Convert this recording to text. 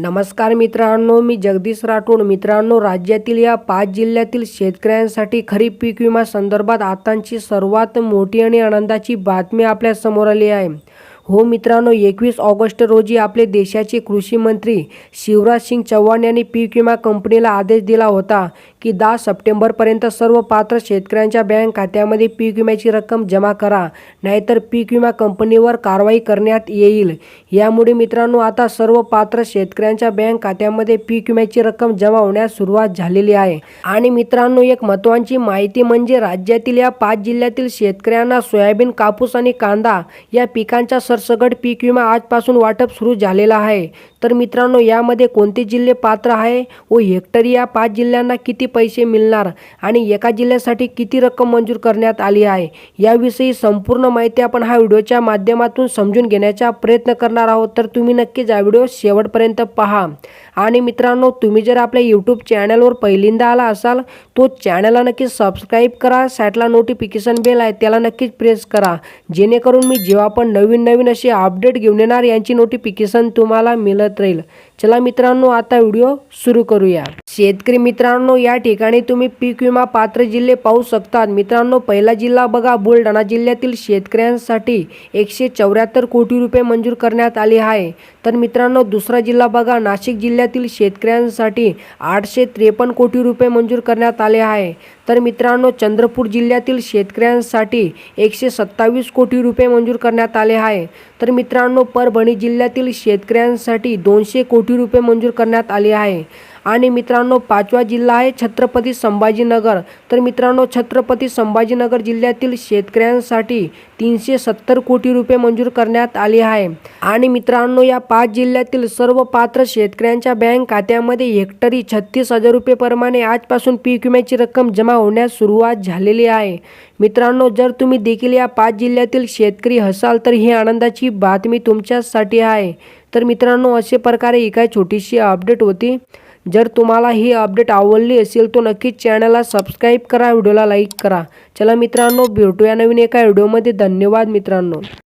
नमस्कार मित्रांनो मी जगदीश राठोड. मित्रांनो राज्यातील या पाच जिल्ह्यातील शेतकऱ्यांसाठी खरीप पीक विमा संदर्भात आताची सर्वात मोठी आणि आनंदाची बातमी आपल्यासमोर आली आहे. हो मित्रांनो एकवीस ऑगस्ट रोजी आपले देशाचे कृषी मंत्री शिवराज सिंग चौहान यांनी पीक विमा कंपनीला आदेश दिला होता की दहा सप्टेंबरपर्यंत सर्व पात्र शेतकऱ्यांच्या बँक खात्यामध्ये पीक विम्याची रक्कम जमा करा नाहीतर पीक विमा कंपनीवर कारवाई करण्यात येईल. यामुळे मित्रांनो आता सर्व पात्र शेतकऱ्यांच्या बँक खात्यामध्ये पीक विम्याची रक्कम जमा होण्यास सुरुवात झालेली आहे. आणि मित्रांनो एक महत्त्वाची माहिती म्हणजे राज्यातील या पाच जिल्ह्यातील शेतकऱ्यांना सोयाबीन कापूस आणि कांदा या पिकांचा सरसगट पीक विमा आजपासून वाटप सुरू झालेला आहे. तर मित्रांनो यामध्ये कोणते जिल्हे पात्र आहे व हेक्टरी या पाच जिल्ह्यांना किती पैसे मिळणार आणि एका जिल्ह्यासाठी किती रक्कम मंजूर करण्यात आली आहे याविषयी संपूर्ण माहिती आपण हा व्हिडिओच्या माध्यमातून समजून घेण्याचा प्रयत्न करणार आहोत. तर तुम्ही नक्कीच हा व्हिडिओ शेवटपर्यंत पहा. आणि मित्रांनो तुम्ही जर आपल्या यूट्यूब चॅनलवर पहिल्यांदा आला असाल तो चॅनलला नक्कीच सबस्क्राईब करा साईडला नोटिफिकेशन बेल आहे त्याला नक्कीच प्रेस करा. जेणेकरून मी जेव्हा पण नवीन नवीन असे अपडेट घेऊन येणार यांची नोटिफिकेशन तुम्हाला मिळत राहील. चला मित्रांनो आता व्हिडिओ सुरू करूया. शेतकरी मित्रांनो या ठिकाणी तुम्ही पीक विमा पात्र जिल्हे पाहू शकतात. मित्रांनो पहिला जिल्हा बघा. बुलढाणा जिल्ह्यातील शेतकऱ्यांसाठी एकशे चौऱ्याहत्तर कोटी रुपये मंजूर करण्यात आले आहे. तर मित्रांनो दुसरा जिल्हा बघा. नाशिक जिल्ह्यातील शेतकऱ्यांसाठी आठशे त्रेपन्न कोटी रुपये मंजूर करण्यात आले आहे. तर मित्रांनो चंद्रपूर जिल्ह्यातील शेतकऱ्यांसाठी एकशे सत्तावीस कोटी रुपये मंजूर करण्यात आले आहे. तर मित्रांनो परभणी जिल्ह्यातील शेतकऱ्यांसाठी दोनशे कोटी रुपये मंजूर करण्यात आले आहे. आणि मित्रांनो पाचवा जिल्हा आहे छत्रपती संभाजीनगर. तर मित्रांनो छत्रपती संभाजीनगर जिल्ह्यातील शेतकऱ्यांसाठी तीनशे सत्तर कोटी रुपये मंजूर करण्यात आले आहे. आणि मित्रांनो या पाच जिल्ह्यातील सर्व पात्र शेतकऱ्यांच्या बँक खात्यामध्ये हेक्टरी छत्तीस हजार रुपये प्रमाणे आजपासून पीक विम्याची रक्कम जमा होण्यास सुरुवात झालेली आहे. मित्रांनो जर तुम्ही देखील या पाच जिल्ह्यातील शेतकरी असाल तर ही आनंदाची बातमी तुमच्यासाठी आहे. तर मित्रांनो अशा प्रकारे ही काय छोटीशी अपडेट होती. जर तुम्हाला ही अपडेट आवडली असेल तो नक्कीच चॅनलला सबस्क्राईब करा व्हिडिओला लाईक करा. चला मित्रांनो भेटूया नवीन एका व्हिडिओमध्ये. धन्यवाद मित्रांनो.